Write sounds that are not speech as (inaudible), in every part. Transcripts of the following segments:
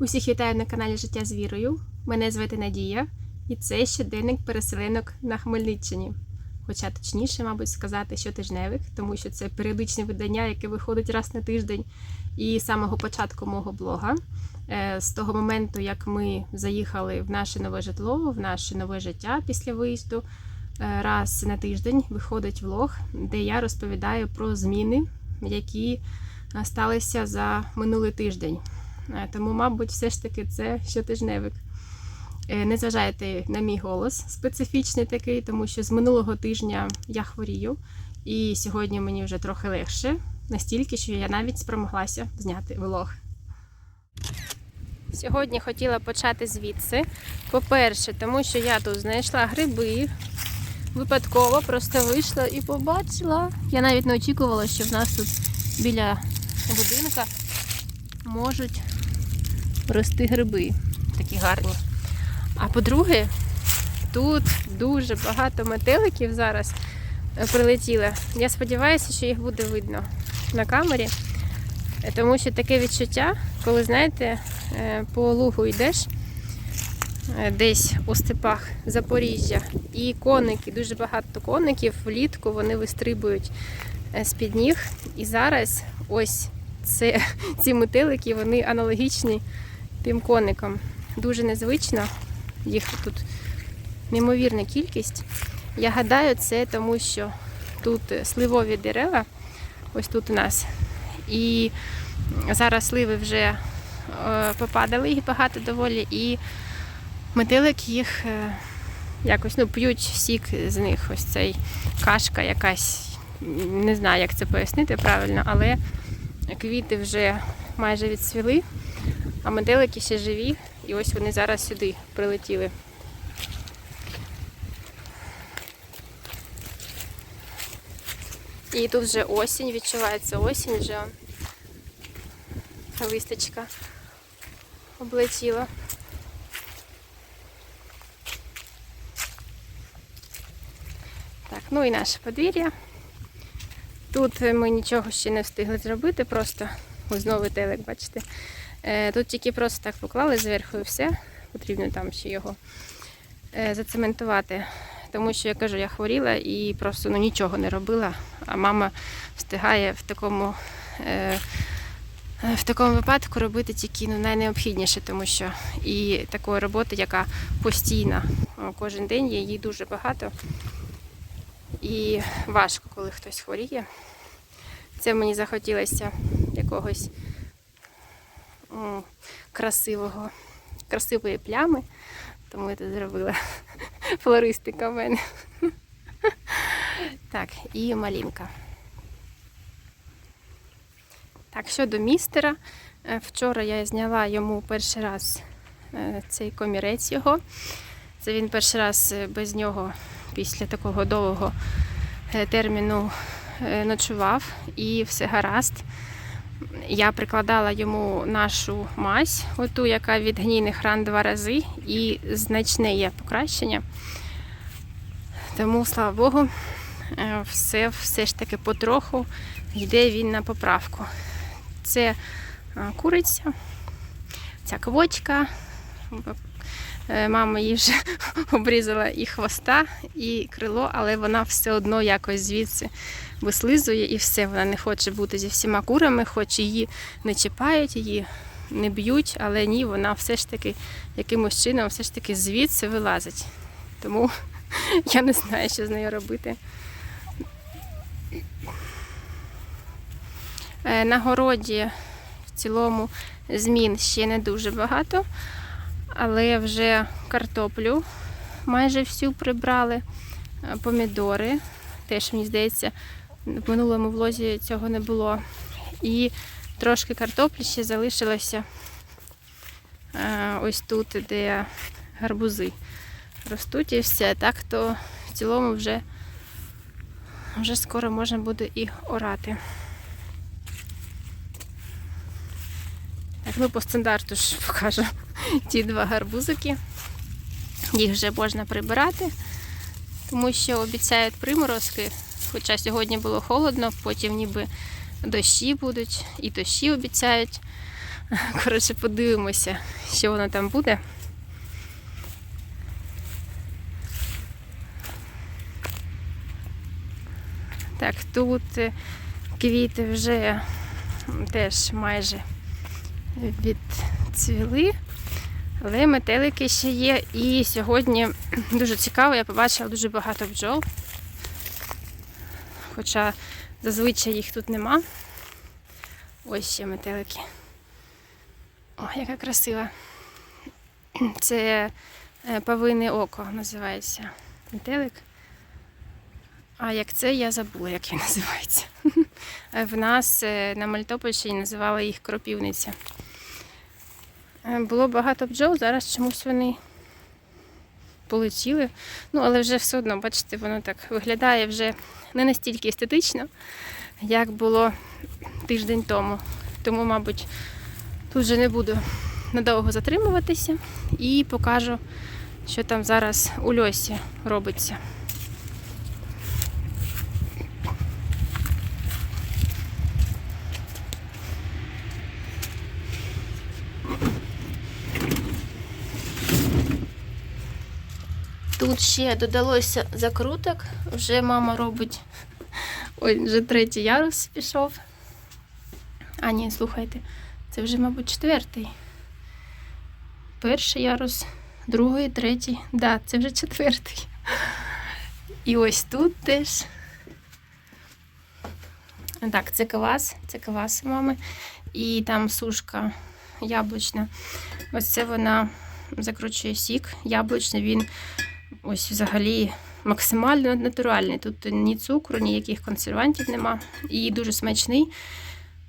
Усіх вітаю на каналі Життя з вірою. Мене звати Надія, і це щоденник переселенок на Хмельниччині. Хоча точніше, мабуть, сказати щотижневик, тому що це періодичне видання, яке виходить раз на тиждень. І з самого початку мого блога, е, з того моменту, як ми заїхали в наше нове житло, в наше нове життя після виїзду, е, раз на тиждень виходить влог, де я розповідаю про зміни, які е, сталися за минулий тиждень. Е, Тому, мабуть, все ж таки це щотижневик. Е, Не зважайте на мій голос специфічний такий, тому що з минулого тижня я хворію, і сьогодні мені вже трохи легше, настільки, що я навіть спромоглася зняти влог. Сьогодні хотіла почати звідси. По-перше, тому що я тут знайшла гриби. Випадково просто вийшла і побачила. Я навіть не очікувала, що в нас тут біля будинка можуть рости гриби. Такі гарні. А по-друге, тут дуже багато метеликів зараз е, прилетіло. Я сподіваюся, що їх буде видно на камері. Е, Тому що таке відчуття, коли, знаєте, е, по лугу йдеш десь у степах Запоріжжя, і коники, дуже багато коників влітку вони вистрибують з-під ніг. І зараз ось це, (laughs) ці метелики, вони аналогічні тим коникам. Дуже незвично, їх тут неймовірна кількість. Я гадаю, це тому, що тут сливові дерева, ось тут у нас. І зараз сливи вже е, попадали, їх багато доволі, і метелик їх е, якось ну, п'ють сік з них. Ось цей кашка якась. Не знаю, як це пояснити правильно, але квіти вже майже відсвіли, а метелики ще живі, і ось вони зараз сюди прилетіли. І тут вже осінь, відчувається осінь вже. Листочка облетіла. Так, ну і наше подвір'я. Тут ми нічого ще не встигли зробити, просто знову телек, бачите. Е, Тут тільки просто так поклали зверху і все. Потрібно там ще його е, зацементувати. Тому що я кажу, я хворіла і просто ну, нічого не робила. А мама встигає в такому, е, в такому випадку робити тільки ну, найнеобхідніше, тому що і такої роботи, яка постійна кожен день, її дуже багато. І важко, коли хтось хворіє. Це мені захотілося якогось красивого, красивої плями, тому я це зробила. (laughs) Флористика в мене. (laughs) Так, і малінка. Так, щодо містера, е, вчора я зняла йому перший раз е, цей комірець його. Це він перший раз е, без нього після такого довгого терміну ночував і все гаразд. Я прикладала йому нашу мазь, оту, яка від гнійних ран два рази, і значне є покращення. Тому, слава Богу, е, все, все ж таки потроху йде він на поправку. Це е, куриця, ця квочка. Е, Мама їй вже (laughs) обрізала і хвоста, і крило, але вона все одно якось звідси вислизує і все. Вона не хоче бути зі всіма курами, хоч її не чіпають, її не б'ють, але ні, вона все ж таки якимось чином все ж таки звідси вилазить. Тому (laughs) я не знаю, що з нею робити. Е, На городі в цілому змін ще не дуже багато, але вже картоплю майже всю прибрали, Е, помідори. Теж, мені здається, в минулому влозі цього не було. І трошки картоплі ще залишилося е, ось тут, де гарбузи ростуть і все. Так то в цілому вже, вже скоро можна буде і орати. Так, ну по стандарту ж покажу (laughs) ті два гарбузики. Їх вже можна прибирати, тому що обіцяють приморозки. Хоча сьогодні було холодно, потім ніби дощі будуть, і дощі обіцяють. (laughs) Коротше, подивимося, що воно там буде. Так, тут е, квіти вже теж майже відцвіли, але метелики ще є. І сьогодні дуже цікаво, я побачила дуже багато бджол. Хоча зазвичай їх тут нема. Ось ще метелики. О, яка красива. Це е, павине око називається метелик. А як це, я забула, як він (laughs) називається. В нас е, на Мелітопольщині називали їх кропівниця. Е, Було багато бджол, зараз чомусь вони полетіли. Ну, але вже все одно, бачите, воно так виглядає вже не настільки естетично, як було тиждень тому. Тому, мабуть, тут вже не буду надовго затримуватися і покажу, що там зараз у льосі робиться. Ще додалося закруток. Вже мама робить. Ой, вже третій ярус пішов. А, ні, слухайте, це вже, мабуть, четвертий. Перший ярус, другий, третій. Да, це вже четвертий. І ось тут теж. Так, це квас, це квас мами. І там сушка яблучна. Ось це вона закручує сік. Яблучний він ось взагалі максимально натуральний. Тут ні цукру, ніяких консервантів нема. І дуже смачний.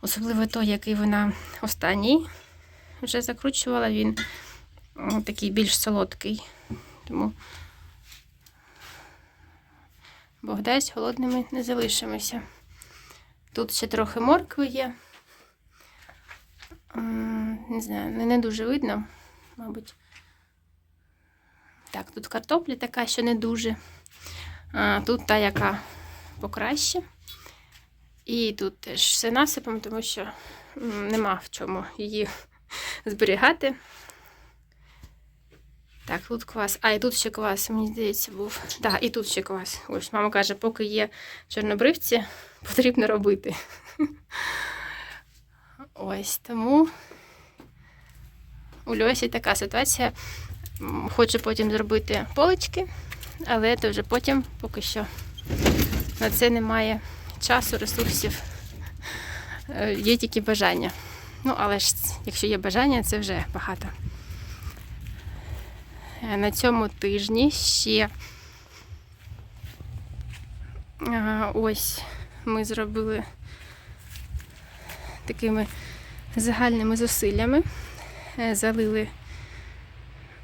Особливо той, який вона останній вже закручувала, він такий більш солодкий. Тому Бог дасть, голодними не залишимося. Тут ще трохи моркви є. Не знаю, не дуже видно, мабуть. Так, тут картопля така, що не дуже. А, тут та, яка покраще. І тут теж все насипом, тому що нема в чому її (laughs) зберігати. Так, тут квас. А, і тут ще квас, мені здається, був. Так, і тут ще квас. Ось мама каже, поки є чорнобривці, (laughs) потрібно робити. (laughs) Ось тому у Льосі така ситуація. Хочу потім зробити полички, але то вже потім поки що на це немає часу, ресурсів. Е, Є тільки бажання. Ну, але ж якщо є бажання, це вже багато. Е, На цьому тижні ще е, ось ми зробили такими загальними зусиллями. Залили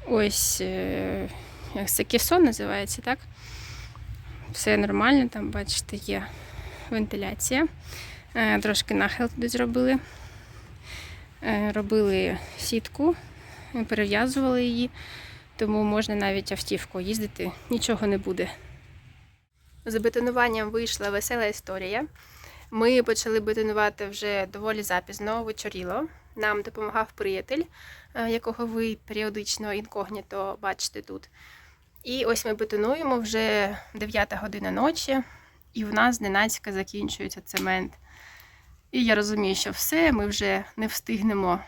ось е, як це кесон називається, так? Все нормально, там, бачите, є вентиляція. Е, Трошки нахил туди зробили. Е, Робили сітку, перев'язували її, тому можна навіть автівку їздити, нічого не буде. З бетонуванням вийшла весела історія. Ми почали бетонувати вже доволі запізно, вечоріло. Нам допомагав приятель, е, якого ви періодично інкогніто бачите тут. І ось ми бетонуємо вже 9 година ночі, і в нас зненацька закінчується цемент. І я розумію, що все, ми вже не встигнемо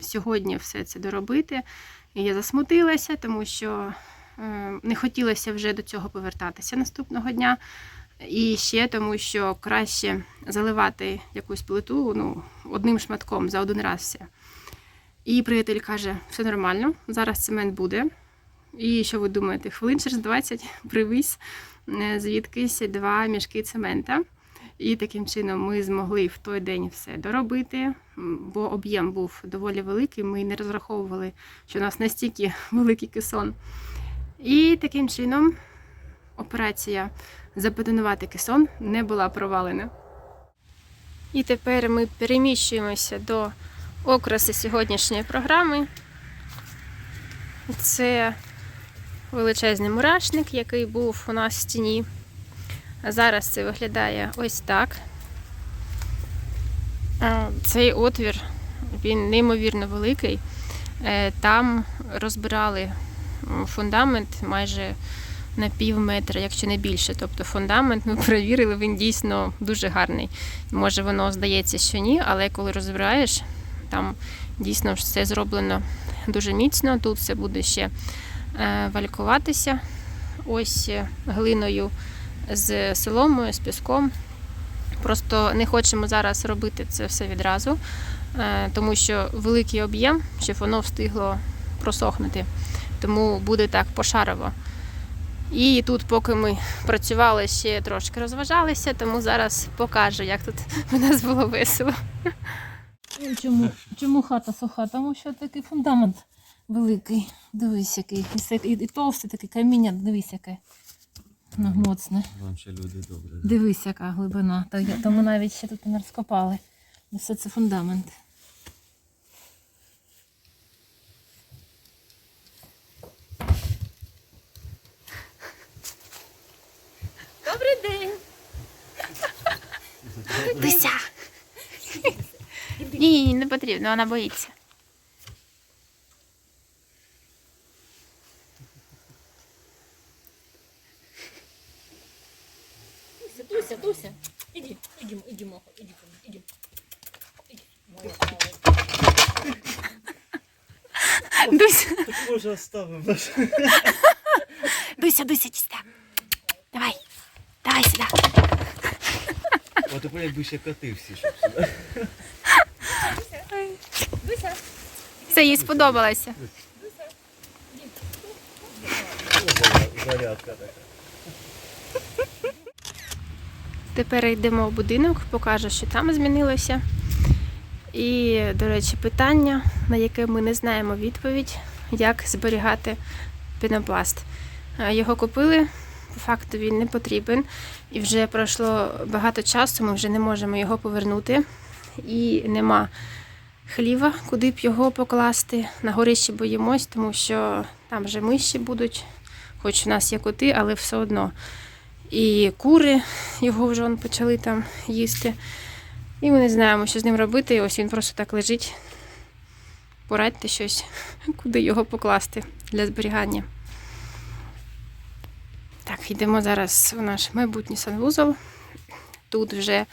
сьогодні все це доробити. І я засмутилася, тому що не хотілося вже до цього повертатися наступного дня. І ще тому, що краще заливати якусь плиту ну, одним шматком за один раз все. І приятель каже, все нормально, зараз цемент буде. І що ви думаєте, хвилин через 20 привіз е, звідкись два мішки цемента. І таким чином ми змогли в той день все доробити, бо об'єм був доволі великий. Ми не розраховували, що у нас настільки (laughs) великий кесон. І таким чином операція забетонувати кесон не була провалена. І тепер ми переміщуємося до окраси сьогоднішньої програми. Це величезний мурашник, який був у нас в стіні. А зараз це виглядає ось так. Цей отвір він неймовірно великий. Е, Там розбирали фундамент майже на пів метра, якщо не більше. Тобто фундамент ми (laughs) перевірили, він дійсно дуже гарний. Може, воно здається, що ні, але коли розбираєш, там дійсно все зроблено дуже міцно. Тут все буде ще е, валькуватися ось е, глиною з соломою, з піском. Просто не хочемо зараз робити це все відразу, е, тому що великий об'єм, щоб воно встигло просохнути. Тому буде так пошарово. І тут, поки ми працювали, ще трошки розважалися, тому зараз покажу, як тут у нас було весело. Чому, чому хата суха? Тому що такий фундамент великий. Дивись, який. І, і, і товсте таке каміння, дивись, яке. Ну, моцне. Вам ще люди добре. Дивись, яка глибина. Тому навіть ще тут не розкопали. Все це фундамент. Дуся! Ні, ні, не потрібно, вона боїться. Туся, Туся, Туся. Іди, іди, іди, мого, іди, іди. Дуся, Так може оставимо. Дуся, Дуся, (laughs) чиста. Давай, давай сюди. А тепер якби ще коти всі, щоб (laughs) сюди. Це їй сподобалося. О, Зарядка така. Тепер йдемо в будинок, покажу, що там змінилося. І, до речі, питання, на яке ми не знаємо відповідь, як зберігати пінопласт. Е, Його купили, по факту він не потрібен. І вже пройшло багато часу, ми вже не можемо його повернути. І нема хліва, куди б його покласти. На горищі боїмось, тому що там вже миші будуть, хоч у нас є коти, але все одно. І кури його вже он почали там їсти. І ми не знаємо, що з ним робити. І ось він просто так лежить. Порадьте щось, (laughs) куди його покласти для зберігання. Так, йдемо зараз у наш майбутній санвузол. Тут вже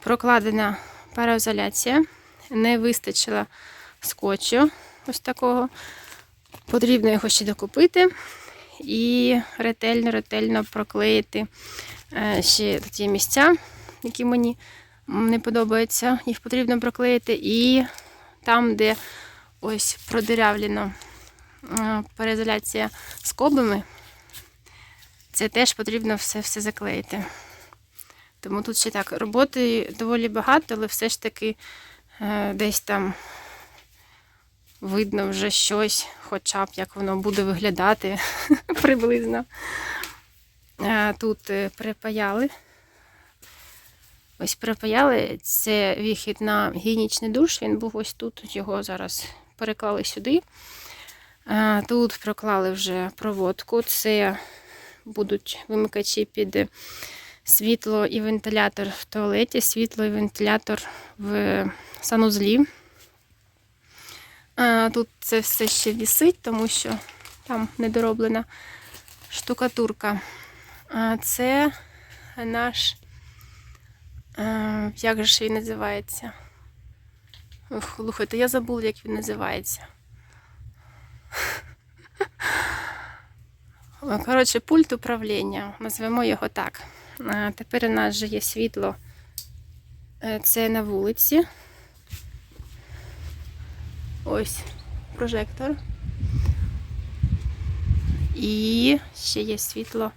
прокладена пароізоляція. Не вистачило скотчу ось такого. Потрібно його ще докупити і ретельно-ретельно проклеїти е, ще ті місця, які мені не подобаються. Їх потрібно проклеїти. І там, де ось продирявлено е, переізоляція скобами, це теж потрібно все, все заклеїти. Тому тут ще так, роботи доволі багато, але все ж таки е, десь там видно вже щось, хоча б як воно буде виглядати (laughs) приблизно. Е, Тут е, припаяли. Ось припаяли. Це вихід на гігієнічний душ. Він був ось тут. Його зараз переклали сюди. Тут проклали вже проводку. Це будуть вимикачі під світло і вентилятор в туалеті, світло і вентилятор в санузлі. Тут це все ще вісить, тому що там недороблена штукатурка. А це наш, як же він називається? Слухайте, я забула, як він називається. Коротше, пульт управління, назвемо його так. Тепер у нас вже є світло. Е, Це на вулиці. Ось прожектор. І ще є світло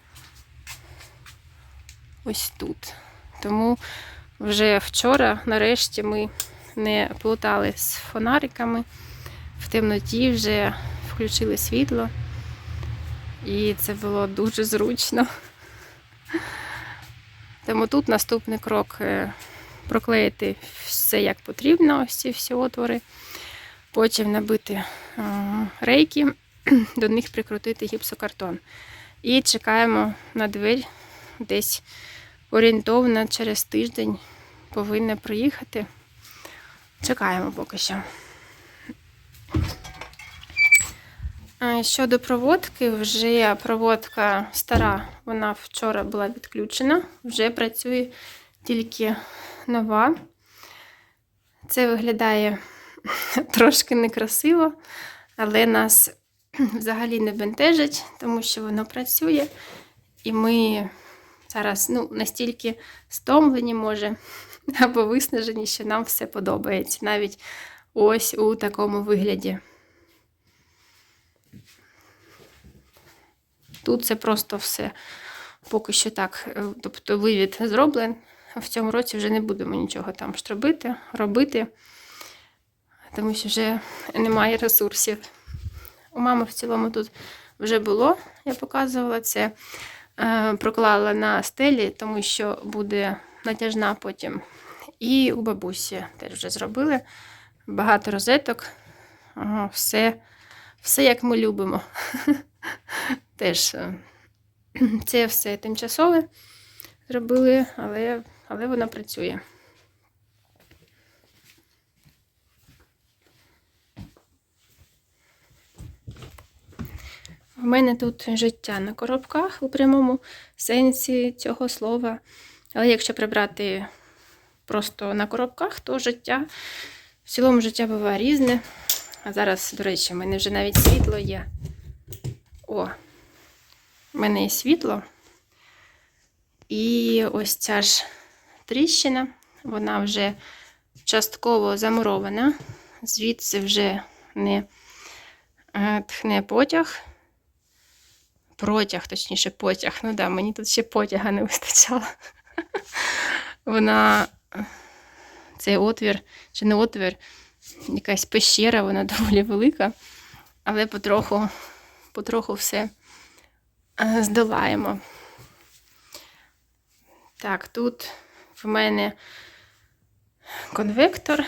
ось тут. Тому вже вчора, нарешті, ми не плутали з фонариками. В темноті вже включили світло. І це було дуже зручно. Тому тут наступний крок е, проклеїти все як потрібно, ось всі отвори. Потім набити е, рейки, (clears throat) до них прикрутити гіпсокартон. І чекаємо на двері десь орієнтовно через тиждень повинна приїхати. Чекаємо поки що. Щодо проводки, вже проводка стара, вона вчора була відключена, вже працює тільки нова. Це виглядає (laughs) трошки некрасиво, але нас (clears throat) взагалі не бентежить, тому що воно працює. І ми зараз ну, настільки стомлені, може, (laughs) або виснажені, що нам все подобається. Навіть ось у такому вигляді. Тут це просто все поки що так. е, Тобто вивід зроблений. В цьому році вже не будемо нічого там штробити, робити, тому що вже немає ресурсів. У мами в цілому тут вже було, я показувала це. Е, проклала на стелі, тому що буде натяжна потім. І у бабусі теж вже зробили. Багато розеток. Все, все як ми любимо. (laughs) Теж е, (clears throat) це все тимчасове зробили, але, але вона працює. У мене тут життя на коробках у прямому сенсі цього слова. Але якщо прибрати просто на коробках, то життя в цілому життя буває різне. А зараз, до речі, в мене вже навіть світло є. О, в мене є світло. І ось ця ж тріщина, вона вже частково замурована. Звідси вже не е, тхне потяг протяг, точніше, потяг. Ну да, мені тут ще потяга не вистачало. (laughs) Вона цей отвір, чи не отвір, якась пещера, вона доволі велика, але потроху, потроху все здолаємо. Так, тут в мене конвектор.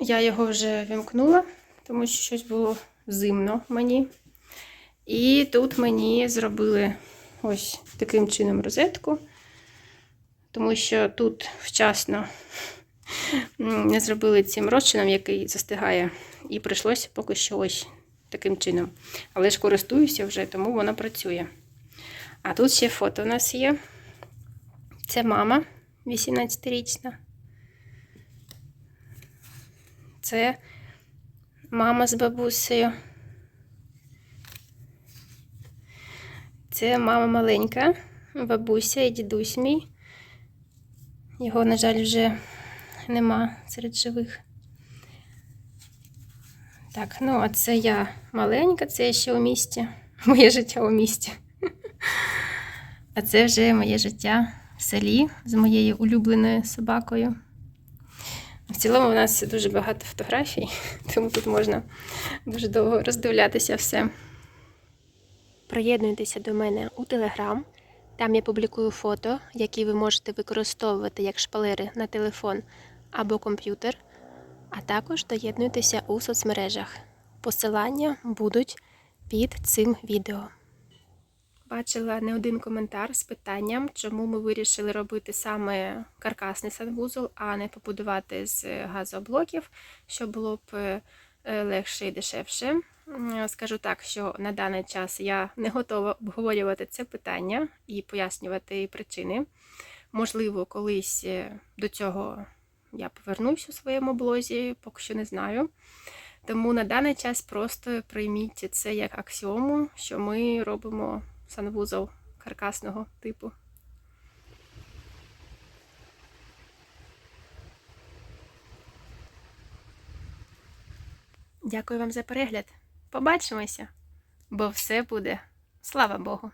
Я його вже вімкнула, тому що щось було зимно мені. І тут мені зробили ось таким чином розетку, тому що тут вчасно не зробили цим розчином, який застигає, і прийшлося поки що ось таким чином. Але ж користуюся вже, тому воно працює. А тут ще фото у нас є. Це мама 18-річна. Це мама з бабусею. Це мама маленька, бабуся і дідусь мій. Його, на жаль, вже нема серед живих. Так, ну, а це я маленька, це я ще у місті. (laughs) Моє життя у місті. (laughs) А це вже моє життя в селі з моєю улюбленою собакою. В цілому у нас дуже багато фотографій, (laughs) тому тут можна дуже довго роздивлятися все. Приєднуйтеся до мене у Телеграм. Там я публікую фото, які ви можете використовувати як шпалери на телефон або комп'ютер. А також доєднуйтеся у соцмережах. Посилання будуть під цим відео. Бачила не один коментар з питанням, чому ми вирішили робити саме каркасний санвузол, а не побудувати з газоблоків, що було б е, легше і дешевше. Скажу так, що на даний час я не готова обговорювати це питання і пояснювати причини. Можливо, колись е, до цього я повернусь у своєму блозі, поки що не знаю. Тому на даний час просто прийміть це як аксіому, що ми робимо санвузол каркасного типу. Дякую вам за перегляд. Побачимося, бо все буде. Слава Богу!